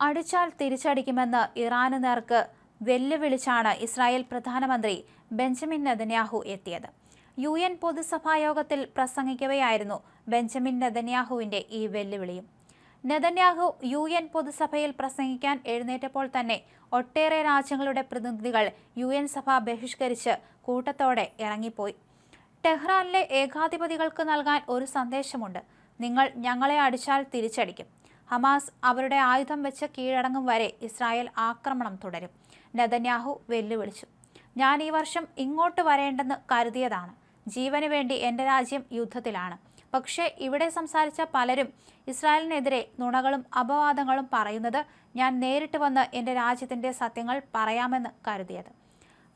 അടിച്ചാൽ തിരിച്ചടിക്കുമെന്ന് ഇറാന് നേർക്ക് വെല്ലുവിളിച്ചാണ് ഇസ്രായേൽ പ്രധാനമന്ത്രി ബെഞ്ചമിൻ നദന്യാഹു എത്തിയത്. യു എൻ പൊതുസഭായോഗത്തിൽ പ്രസംഗിക്കവെയായിരുന്നു ബെഞ്ചമിൻ നദന്യാഹുവിന്റെ ഈ വെല്ലുവിളിയും. നദന്യാഹു യു എൻ പൊതുസഭയിൽ പ്രസംഗിക്കാൻ എഴുന്നേറ്റപ്പോൾ തന്നെ ഒട്ടേറെ രാജ്യങ്ങളുടെ പ്രതിനിധികൾ യു എൻ സഭ ബഹിഷ്കരിച്ച് കൂട്ടത്തോടെ ഇറങ്ങിപ്പോയി. ടെഹ്റാനിലെ ഏകാധിപതികൾക്ക് നൽകാൻ ഒരു സന്ദേശമുണ്ട്. നിങ്ങൾ ഞങ്ങളെ അടിച്ചാൽ തിരിച്ചടിക്കും. ഹമാസ് അവരുടെ ആയുധം വെച്ച് കീഴടങ്ങും വരെ ഇസ്രായേൽ ആക്രമണം തുടരും. നെതന്യാഹു വെല്ലുവിളിച്ചു. ഞാൻ ഈ വർഷം ഇങ്ങോട്ട് വരേണ്ടെന്ന് കരുതിയതാണ്. ജീവന് വേണ്ടി എന്റെ രാജ്യം യുദ്ധത്തിലാണ്. പക്ഷേ ഇവിടെ സംസാരിച്ച പലരും ഇസ്രായേലിനെതിരെ നുണകളും അപവാദങ്ങളും പറയുന്നത് ഞാൻ നേരിട്ട് വന്ന് എന്റെ രാജ്യത്തിന്റെ സത്യങ്ങൾ പറയാമെന്ന് കരുതിയത്.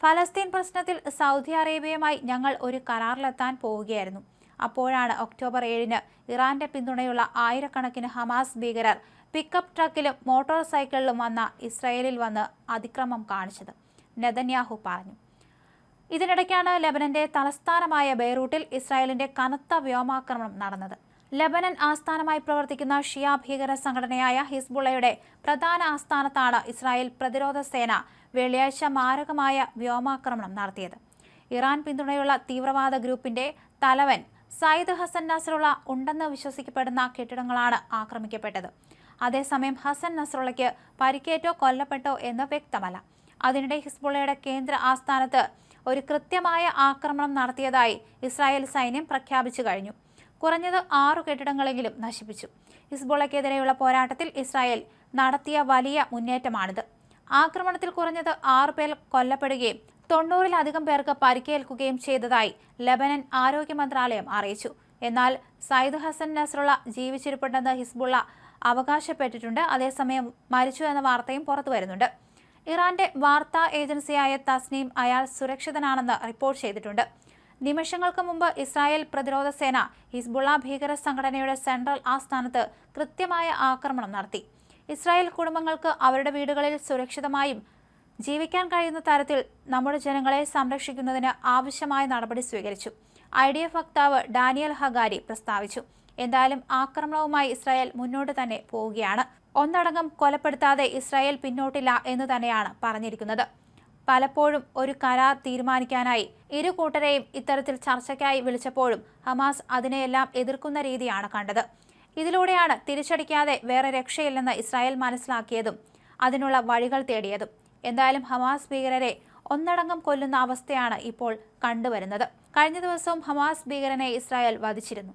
ഫലസ്തീൻ പ്രശ്നത്തിൽ സൗദി അറേബ്യയുമായി ഞങ്ങൾ ഒരു കരാറിലെത്താൻ പോവുകയായിരുന്നു. അപ്പോഴാണ് ഒക്ടോബർ ഏഴിന് ഇറാന്റെ പിന്തുണയുള്ള ആയിരക്കണക്കിന് ഹമാസ് ഭീകരർ പിക്കപ്പ് ട്രക്കിലും മോട്ടോർ സൈക്കിളിലും വന്ന ഇസ്രയേലിൽ വന്ന് അതിക്രമം കാണിച്ചത്. നെതന്യാഹു പറഞ്ഞു. ഇതിനിടയ്ക്കാണ് ലബനന്റെ തലസ്ഥാനമായ ബെയ്റൂട്ടിൽ ഇസ്രായേലിന്റെ കനത്ത വ്യോമാക്രമണം നടന്നത്. ലബനൻ ആസ്ഥാനമായി പ്രവർത്തിക്കുന്ന ഷിയ ഭീകര സംഘടനയായ ഹിസ്ബുള്ളയുടെ പ്രധാന ആസ്ഥാനത്താണ് ഇസ്രായേൽ പ്രതിരോധ സേന വെള്ളിയാഴ്ച മാരകമായ വ്യോമാക്രമണം നടത്തിയത്. ഇറാൻ പിന്തുണയുള്ള തീവ്രവാദ ഗ്രൂപ്പിന്റെ തലവൻ സയ്യിദ് ഹസൻ നസറുള്ള ഉണ്ടെന്ന് വിശ്വസിക്കപ്പെടുന്ന കെട്ടിടങ്ങളാണ് ആക്രമിക്കപ്പെട്ടത്. അതേസമയം ഹസൻ നസറുള്ളയ്ക്ക് പരിക്കേറ്റോ കൊല്ലപ്പെട്ടോ എന്ന് വ്യക്തമല്ല. അതിനിടെ ഹിസ്ബുള്ളയുടെ കേന്ദ്ര ആസ്ഥാനത്ത് ഒരു കൃത്യമായ ആക്രമണം നടത്തിയതായി ഇസ്രായേൽ സൈന്യം പ്രഖ്യാപിച്ചു കഴിഞ്ഞു. കുറഞ്ഞത് ആറു കെട്ടിടങ്ങളെങ്കിലും നശിപ്പിച്ചു. ഹിസ്ബുള്ളയ്ക്കെതിരെയുള്ള പോരാട്ടത്തിൽ ഇസ്രായേൽ നടത്തിയ വലിയ മുന്നേറ്റമാണിത്. ആക്രമണത്തിൽ കുറഞ്ഞത് ആറു പേർ കൊല്ലപ്പെടുകയും തൊണ്ണൂറിലധികം പേർക്ക് പരിക്കേൽക്കുകയും ചെയ്തതായി ലബനൻ ആരോഗ്യ മന്ത്രാലയം അറിയിച്ചു. എന്നാൽ സയ്യിദ് ഹസൻ നസ്രുള്ള ജീവിച്ചിരിപ്പുണ്ടെന്ന് ഹിസ്ബുള്ള അവകാശപ്പെട്ടിട്ടുണ്ട്. അതേസമയം മരിച്ചു എന്ന വാർത്തയും പുറത്തു വരുന്നുണ്ട്. ഇറാന്റെ വാർത്താ ഏജൻസിയായ തസ്നീം അയാൾ സുരക്ഷിതനാണെന്ന് റിപ്പോർട്ട് ചെയ്തിട്ടുണ്ട്. നിമിഷങ്ങൾക്ക് മുമ്പ് ഇസ്രായേൽ പ്രതിരോധ സേന ഹിസ്ബുള്ള ഭീകര സംഘടനയുടെ സെൻട്രൽ ആസ്ഥാനത്ത് കൃത്യമായ ആക്രമണം നടത്തി. ഇസ്രായേൽ കുടുംബങ്ങൾക്ക് അവരുടെ വീടുകളിൽ സുരക്ഷിതമായും ജീവിക്കാൻ കഴിയുന്ന തരത്തിൽ നമ്മുടെ ജനങ്ങളെ സംരക്ഷിക്കുന്നതിന് ആവശ്യമായ നടപടി സ്വീകരിച്ചു. ഐ ഡി എഫ് വക്താവ് ഡാനിയൽ ഹഗാരി പ്രസ്താവിച്ചു. എന്തായാലും ആക്രമണവുമായി ഇസ്രായേൽ മുന്നോട്ട് തന്നെ പോവുകയാണ്. ഒന്നടങ്കം കൊലപ്പെടുത്താതെ ഇസ്രായേൽ പിന്നോട്ടില്ല എന്ന് തന്നെയാണ് പറഞ്ഞിരിക്കുന്നത്. പലപ്പോഴും ഒരു കരാർ തീരുമാനിക്കാനായി ഇരു കൂട്ടരെയും ഇത്തരത്തിൽ ചർച്ചയ്ക്കായി വിളിച്ചപ്പോഴും ഹമാസ് അതിനെയെല്ലാം എതിർക്കുന്ന രീതിയാണ് കണ്ടത്. ഇതിലൂടെയാണ് തിരിച്ചടിക്കാതെ വേറെ രക്ഷയില്ലെന്ന് ഇസ്രായേൽ മനസ്സിലാക്കിയതും അതിനുള്ള വഴികൾ തേടിയതും. എന്തായാലും ഹമാസ് ഭീകരരെ ഒന്നടങ്കം കൊല്ലുന്ന അവസ്ഥയാണ് ഇപ്പോൾ കണ്ടുവരുന്നത്. കഴിഞ്ഞ ദിവസവും ഹമാസ് ഭീകരനെ ഇസ്രായേൽ വധിച്ചിരുന്നു.